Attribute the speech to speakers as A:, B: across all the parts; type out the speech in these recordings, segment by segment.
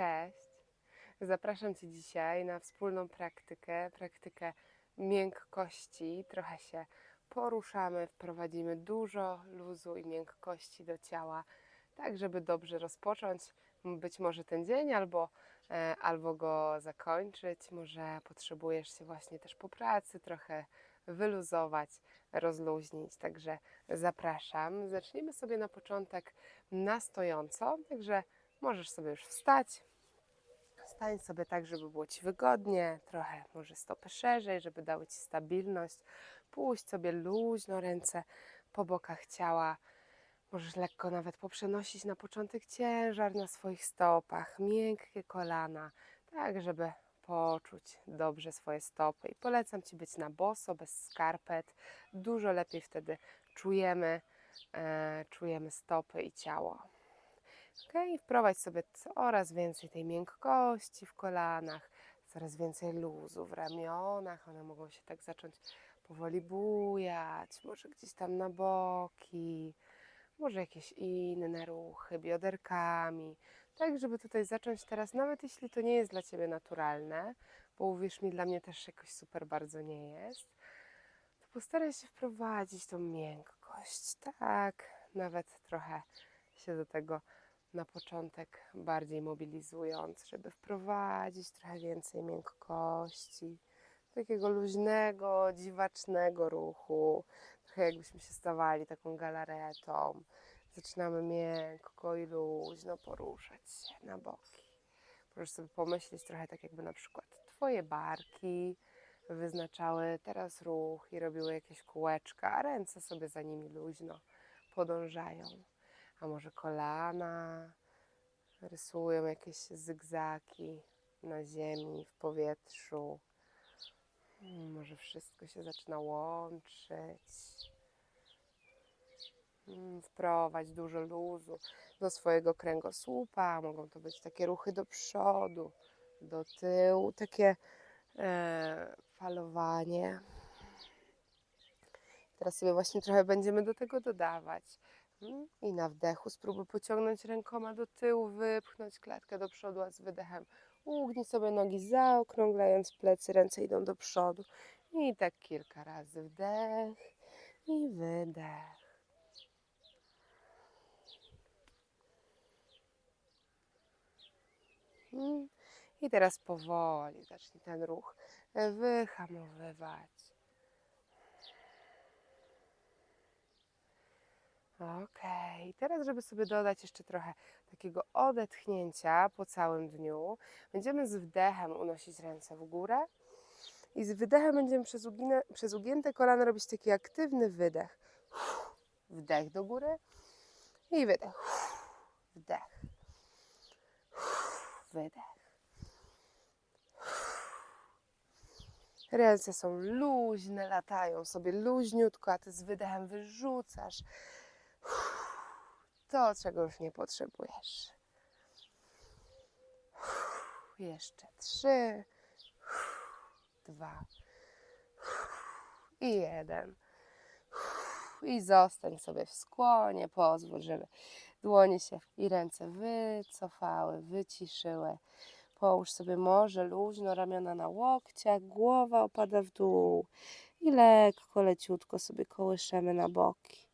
A: Cześć. Zapraszam Cię dzisiaj na wspólną praktykę, praktykę miękkości. Trochę się poruszamy, wprowadzimy dużo luzu i miękkości do ciała, tak żeby dobrze rozpocząć być może ten dzień albo, e, albo go zakończyć. Może potrzebujesz się właśnie też po pracy trochę wyluzować, rozluźnić. Także zapraszam. Zaczniemy sobie na początek na stojąco, także możesz sobie już wstać. Stań sobie tak, żeby było Ci wygodnie, trochę może stopy szerzej, żeby dały Ci stabilność. Puść sobie luźno ręce po bokach ciała. Możesz lekko nawet poprzenosić na początek ciężar na swoich stopach, miękkie kolana, tak żeby poczuć dobrze swoje stopy. I polecam Ci być na boso, bez skarpet. Dużo lepiej wtedy czujemy, e, czujemy stopy i ciało. Ok, wprowadź sobie coraz więcej tej miękkości w kolanach, coraz więcej luzu w ramionach. One mogą się tak zacząć powoli bujać, może gdzieś tam na boki, może jakieś inne ruchy bioderkami. Tak, żeby tutaj zacząć teraz, nawet jeśli to nie jest dla Ciebie naturalne, bo uwierz mi, dla mnie też jakoś super bardzo nie jest, to postaraj się wprowadzić tą miękkość, tak, nawet trochę się do tego na początek bardziej mobilizując, żeby wprowadzić trochę więcej miękkości, takiego luźnego, dziwacznego ruchu, trochę jakbyśmy się stawali taką galaretą. Zaczynamy miękko i luźno poruszać się na boki. Możesz sobie pomyśleć trochę tak jakby na przykład Twoje barki wyznaczały teraz ruch i robiły jakieś kółeczka, a ręce sobie za nimi luźno podążają a może kolana, rysują jakieś zygzaki na ziemi, w powietrzu. Mm, Może wszystko się zaczyna łączyć. Mm, Wprowadź dużo luzu do swojego kręgosłupa. Mogą to być takie ruchy do przodu, do tyłu, takie e, falowanie. Teraz sobie właśnie trochę będziemy do tego dodawać. I na wdechu spróbuj pociągnąć rękoma do tyłu, wypchnąć klatkę do przodu, a z wydechem ugnij sobie nogi zaokrąglając plecy, ręce idą do przodu. I tak kilka razy wdech i wydech. I teraz powoli zacznij ten ruch wyhamowywać. Okej, teraz żeby sobie dodać jeszcze trochę takiego odetchnięcia po całym dniu, będziemy z wdechem unosić ręce w górę i z wydechem będziemy przez, uginę, przez ugięte kolana robić taki aktywny wydech. Wdech do góry i wydech. Wdech. Wydech. Ręce są luźne, latają sobie luźniutko, a ty z wydechem wyrzucasz to, czego już nie potrzebujesz. Jeszcze trzy, dwa i jeden. I zostań sobie w skłonie, pozwól, żeby dłonie się i ręce wycofały, wyciszyły. Połóż sobie może luźno ramiona na łokciach, głowa opada w dół i lekko, leciutko sobie kołyszemy na boki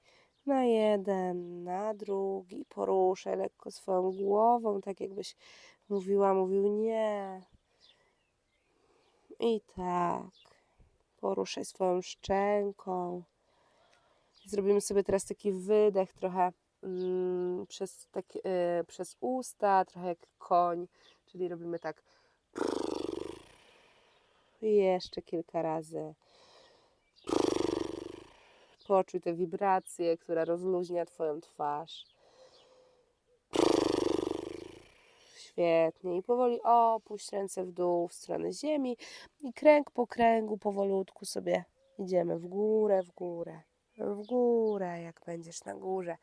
A: na jeden, na drugi. Poruszaj lekko swoją głową, tak jakbyś mówiła, mówił nie. I tak. Poruszaj swoją szczęką. Zrobimy sobie teraz taki wydech trochę mm, przez, tak, y, przez usta, trochę jak koń, czyli robimy tak. I jeszcze kilka razy. Poczuj te wibracje, która rozluźnia Twoją twarz. Świetnie. I powoli opuść ręce w dół w stronę ziemi i kręg po kręgu powolutku sobie idziemy w górę, w górę, w górę. Jak będziesz na górze,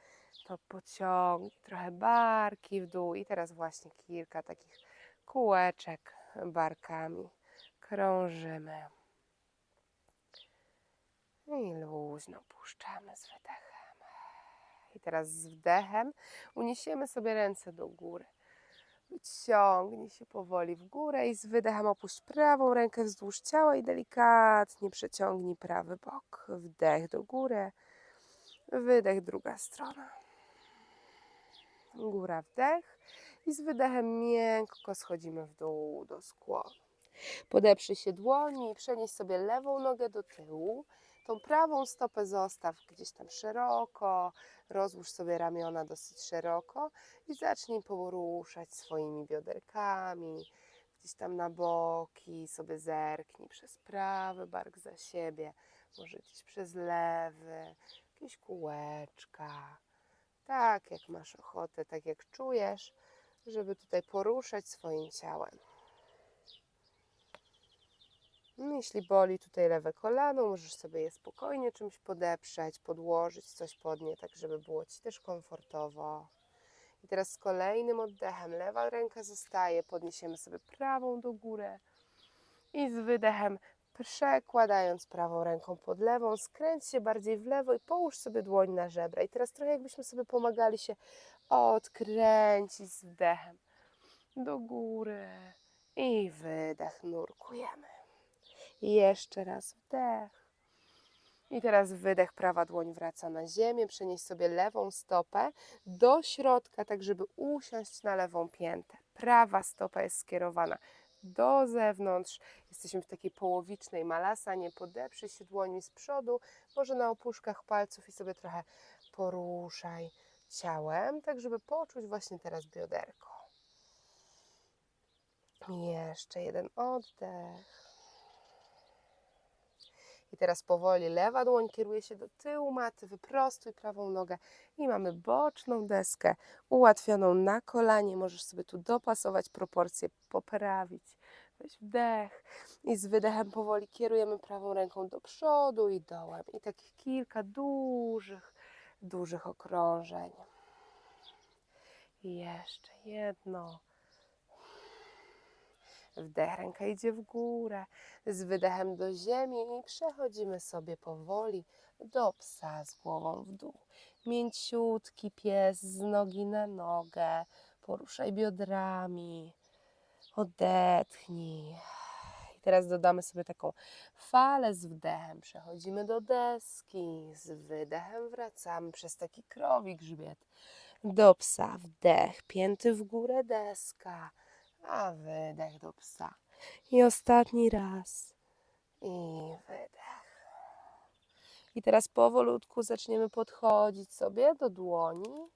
A: to pociągnij trochę barki w dół i teraz właśnie kilka takich kółeczek barkami krążymy. I luźno puszczamy z wydechem. I teraz z wdechem uniesiemy sobie ręce do góry. Wyciągnij się powoli w górę i z wydechem opuść prawą rękę wzdłuż ciała i delikatnie przeciągnij prawy bok. Wdech do góry, wydech druga strona. Góra, wdech i z wydechem miękko schodzimy w dół do skłonu. Podeprzyj się dłoni i przenieś sobie lewą nogę do tyłu. Tą prawą stopę zostaw gdzieś tam szeroko, rozłóż sobie ramiona dosyć szeroko i zacznij poruszać swoimi bioderkami, gdzieś tam na boki, sobie zerknij przez prawy bark za siebie, może gdzieś przez lewy, jakieś kółeczka, tak jak masz ochotę, tak jak czujesz, żeby tutaj poruszać swoim ciałem. No, Jeśli boli tutaj lewe kolano, możesz sobie je spokojnie czymś podeprzeć, podłożyć coś pod nie, tak żeby było Ci też komfortowo. I teraz z kolejnym oddechem lewa ręka zostaje, podniesiemy sobie prawą do góry i z wydechem przekładając prawą ręką pod lewą, skręć się bardziej w lewo i połóż sobie dłoń na żebra. I teraz trochę jakbyśmy sobie pomagali się odkręcić z wdechem do góry i wydech, nurkujemy. Jeszcze raz wdech. I teraz wydech, prawa dłoń wraca na ziemię. Przenieś sobie lewą stopę do środka, tak żeby usiąść na lewą piętę. Prawa stopa jest skierowana do zewnątrz. Jesteśmy w takiej połowicznej malasanie. Podeprzyj się dłońmi z przodu, może na opuszkach palców i sobie trochę poruszaj ciałem, tak żeby poczuć właśnie teraz bioderko. Jeszcze jeden oddech. I teraz powoli lewa dłoń kieruje się do tyłu maty, wyprostuj prawą nogę i mamy boczną deskę ułatwioną na kolanie. Możesz sobie tu dopasować proporcje, poprawić. Weź wdech i z wydechem powoli kierujemy prawą ręką do przodu i dołem. I takich kilka dużych, dużych okrążeń. I jeszcze jedno. Wdech, ręka idzie w górę, z wydechem do ziemi i przechodzimy sobie powoli do psa z głową w dół. Mięciutki pies z nogi na nogę, poruszaj biodrami, odetchnij. I teraz dodamy sobie taką falę z wdechem, przechodzimy do deski, z wydechem wracamy przez taki krowi grzbiet do psa, wdech, pięty w górę deska, a wydech do psa. I ostatni raz. I wydech. I teraz powolutku zaczniemy podchodzić sobie do dłoni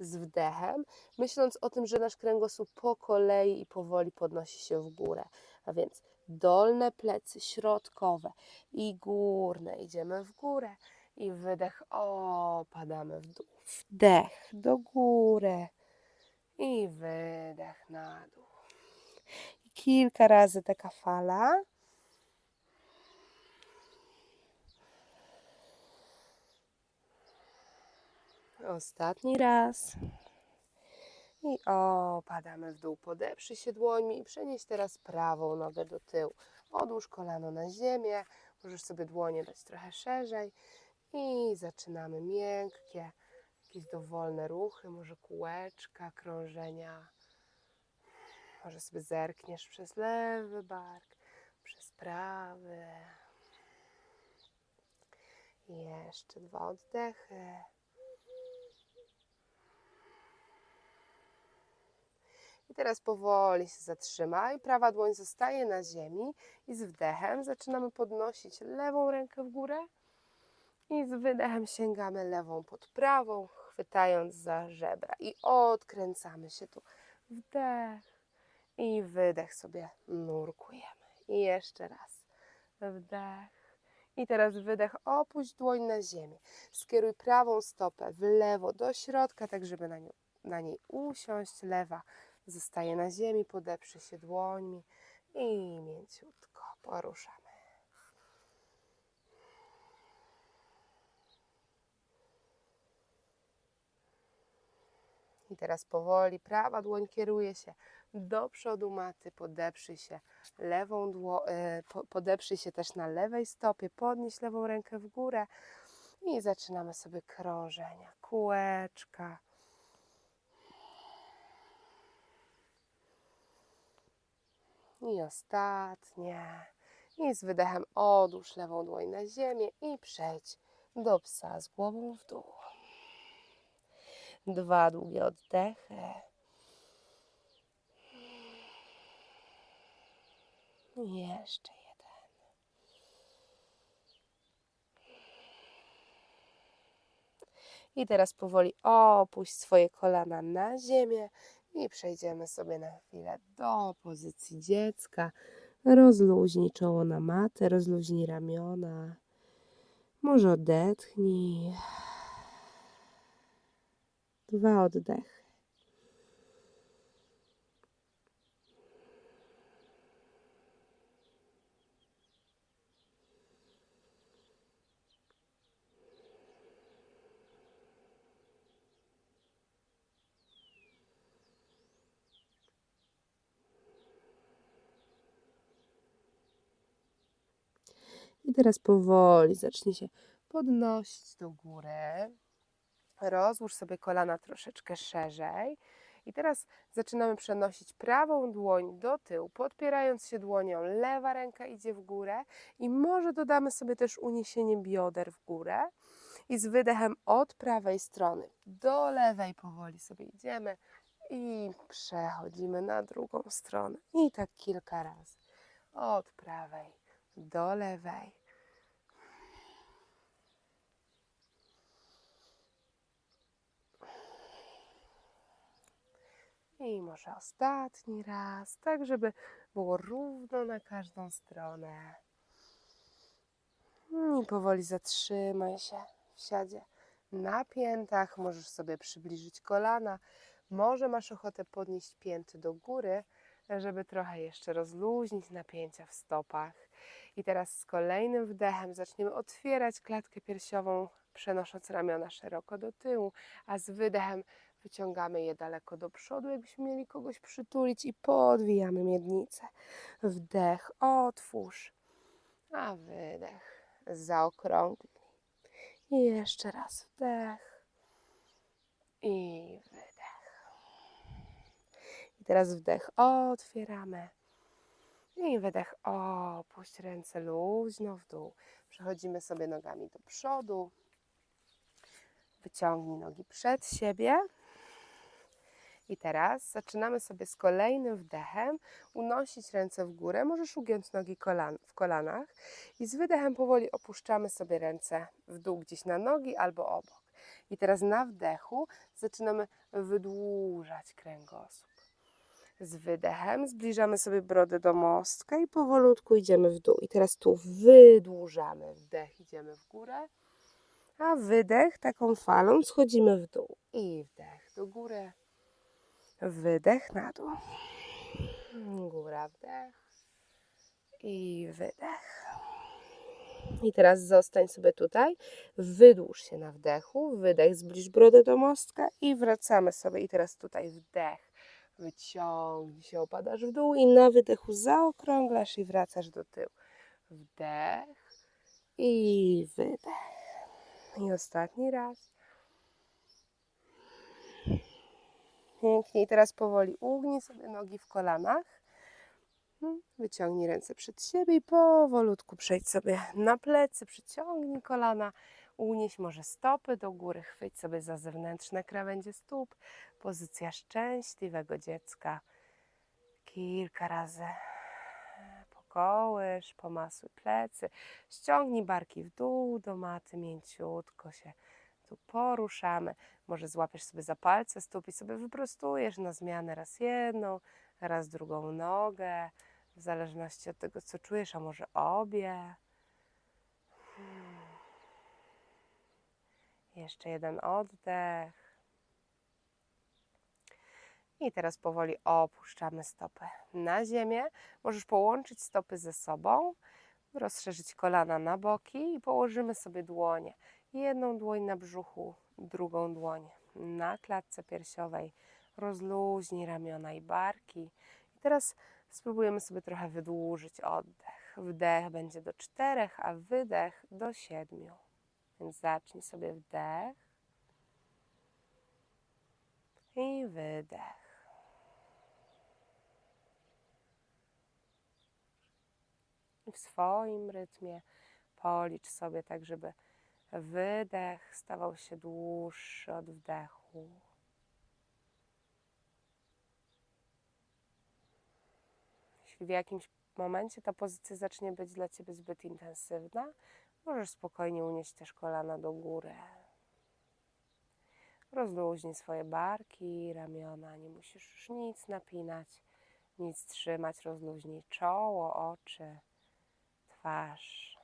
A: z wdechem, myśląc o tym, że nasz kręgosłup po kolei i powoli podnosi się w górę. A więc dolne plecy, środkowe i górne. Idziemy w górę i wydech, opadamy w dół. Wdech do góry i wydech na dół. I kilka razy taka fala. Ostatni raz. I opadamy w dół. Podeprzyj się dłońmi i przenieś teraz prawą nogę do tyłu. Odłóż kolano na ziemię. Możesz sobie dłonie dać trochę szerzej. I zaczynamy miękkie, jakieś dowolne ruchy, może kółeczka, krążenia. Może sobie zerkniesz przez lewy bark, przez prawy. Jeszcze dwa oddechy. I teraz powoli się zatrzymaj. Prawa dłoń zostaje na ziemi i z wdechem zaczynamy podnosić lewą rękę w górę i z wydechem sięgamy lewą pod prawą, chwytając za żebra i odkręcamy się tu. Wdech i wydech sobie nurkujemy. I jeszcze raz. Wdech. I teraz wydech, opuść dłoń na ziemię. Skieruj prawą stopę w lewo do środka, tak żeby na, nią, na niej usiąść. Lewa zostaje na ziemi, podeprze się dłońmi i mięciutko poruszamy. I teraz powoli prawa dłoń kieruje się do przodu maty, podeprzyj się lewą dło, e, podeprzyj się też na lewej stopie, podnieś lewą rękę w górę i zaczynamy sobie krążenia, kółeczka. I ostatnie. I z wydechem odłóż lewą dłoń na ziemię i przejdź do psa z głową w dół. Dwa długie oddechy. Jeszcze jeden. I teraz powoli opuść swoje kolana na ziemię i przejdziemy sobie na chwilę do pozycji dziecka. Rozluźnij czoło na matę, rozluźnij ramiona. Może odetchnij. Dwa oddechy. I teraz powoli zacznij się podnosić do góry. Rozłóż sobie kolana troszeczkę szerzej. I teraz zaczynamy przenosić prawą dłoń do tyłu, podpierając się dłonią. Lewa ręka idzie w górę i może dodamy sobie też uniesienie bioder w górę. I z wydechem od prawej strony do lewej powoli sobie idziemy i przechodzimy na drugą stronę. I tak kilka razy. Od prawej do lewej. I może ostatni raz, tak żeby było równo na każdą stronę. I powoli zatrzymaj się w siadzie na piętach. Możesz sobie przybliżyć kolana. Może masz ochotę podnieść pięty do góry, żeby trochę jeszcze rozluźnić napięcia w stopach. I teraz z kolejnym wdechem zaczniemy otwierać klatkę piersiową, przenosząc ramiona szeroko do tyłu, a z wydechem wyciągamy je daleko do przodu, jakbyśmy mieli kogoś przytulić i podwijamy miednicę. Wdech, otwórz, a wydech, zaokrąglij. I jeszcze raz wdech i wydech. I teraz wdech otwieramy. I wydech, opuść ręce luźno w dół. Przechodzimy sobie nogami do przodu. Wyciągnij nogi przed siebie. I teraz zaczynamy sobie z kolejnym wdechem unosić ręce w górę. Możesz ugiąć nogi kolan w kolanach. I z wydechem powoli opuszczamy sobie ręce w dół gdzieś na nogi albo obok. I teraz na wdechu zaczynamy wydłużać kręgosłup. Z wydechem zbliżamy sobie brodę do mostka i powolutku idziemy w dół. I teraz tu wydłużamy wdech, idziemy w górę, a wydech taką falą schodzimy w dół. I wdech do góry, wydech na dół. Góra, wdech i wydech. I teraz zostań sobie tutaj, wydłuż się na wdechu, wydech, zbliż brodę do mostka i wracamy sobie. I teraz tutaj wdech, wyciągnij się, opadasz w dół i na wydechu zaokrąglasz i wracasz do tyłu. Wdech i wydech. I ostatni raz. Pięknie. I teraz powoli ugnij sobie nogi w kolanach. Wyciągnij ręce przed siebie i powolutku przejdź sobie na plecy, przyciągnij kolana, unieś może stopy do góry, chwyć sobie za zewnętrzne krawędzie stóp, pozycja szczęśliwego dziecka. Kilka razy pokołysz, pomasuj plecy, ściągnij barki w dół do maty, mięciutko się poruszamy. Może złapiesz sobie za palce stóp i sobie wyprostujesz na zmianę raz jedną, raz drugą nogę, w zależności od tego, co czujesz, a może obie. Jeszcze jeden oddech. I teraz powoli opuszczamy stopy na ziemię. Możesz połączyć stopy ze sobą, rozszerzyć kolana na boki i położymy sobie dłonie. Jedną dłoń na brzuchu, drugą dłoń na klatce piersiowej. Rozluźnij ramiona i barki. I teraz spróbujemy sobie trochę wydłużyć oddech. Wdech będzie do czterech, a wydech do siedmiu. Więc zacznij sobie wdech i wydech. W swoim rytmie policz sobie tak, żeby wydech stawał się dłuższy od wdechu. Jeśli w jakimś momencie ta pozycja zacznie być dla Ciebie zbyt intensywna, możesz spokojnie unieść też kolana do góry. Rozluźnij swoje barki, ramiona, nie musisz już nic napinać, nic trzymać. Rozluźnij czoło, oczy, twarz.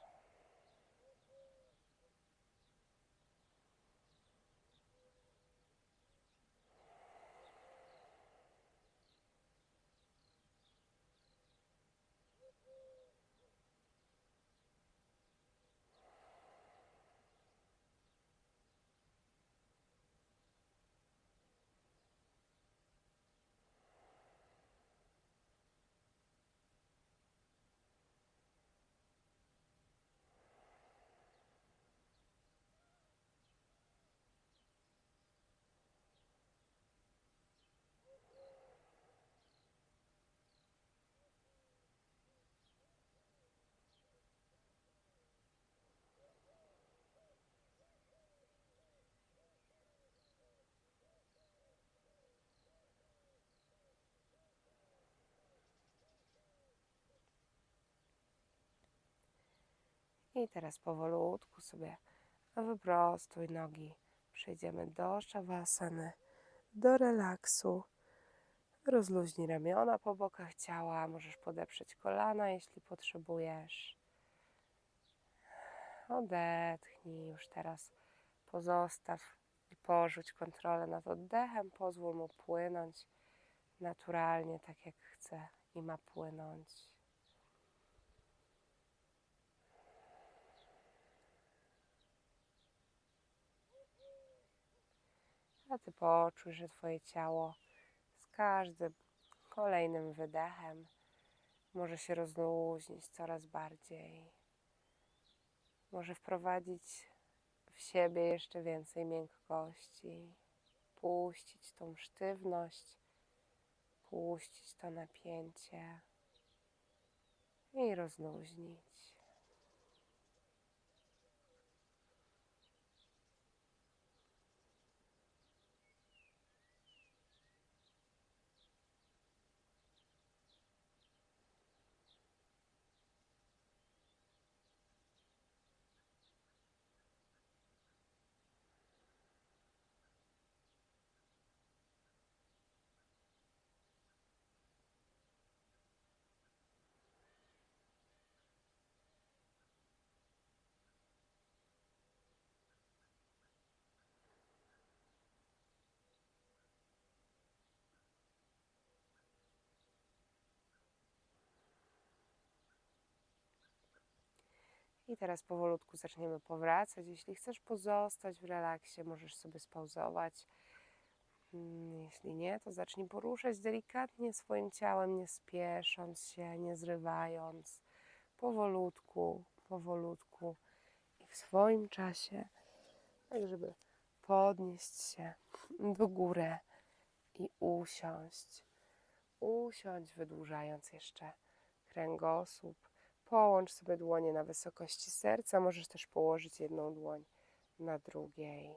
A: I teraz powolutku sobie wyprostuj nogi. Przejdziemy do szawasany, do relaksu. Rozluźnij ramiona po bokach ciała. Możesz podeprzeć kolana, jeśli potrzebujesz. Odetchnij już teraz. Pozostaw i porzuć kontrolę nad oddechem. Pozwól mu płynąć naturalnie, tak jak chce i ma płynąć. A ty poczuj, że twoje ciało z każdym kolejnym wydechem może się rozluźnić coraz bardziej. Może wprowadzić w siebie jeszcze więcej miękkości, puścić tą sztywność, puścić to napięcie i rozluźnić. I teraz powolutku zaczniemy powracać. Jeśli chcesz pozostać w relaksie, możesz sobie spauzować. Mm, Jeśli nie, to zacznij poruszać delikatnie swoim ciałem, nie spiesząc się, nie zrywając. Powolutku, powolutku i w swoim czasie, tak żeby podnieść się w górę i usiąść. Usiąść, wydłużając jeszcze kręgosłup Połącz sobie dłonie na wysokości serca. Możesz też położyć jedną dłoń na drugiej.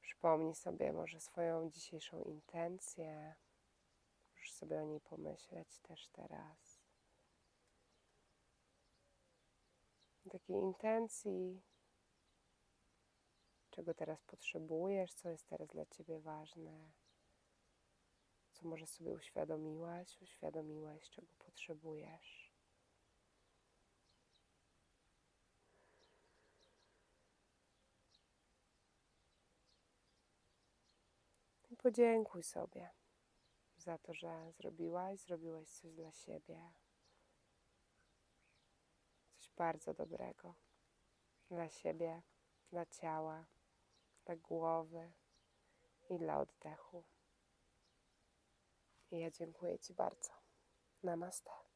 A: Przypomnij sobie może swoją dzisiejszą intencję. Możesz sobie o niej pomyśleć też teraz. Takiej intencji, czego teraz potrzebujesz, co jest teraz dla Ciebie ważne co może sobie uświadomiłaś, uświadomiłaś, czego potrzebujesz. I podziękuj sobie za to, że zrobiłaś, zrobiłaś coś dla siebie. Coś bardzo dobrego dla siebie, dla ciała, dla głowy i dla oddechu. I ja dziękuję Ci bardzo. Namaste.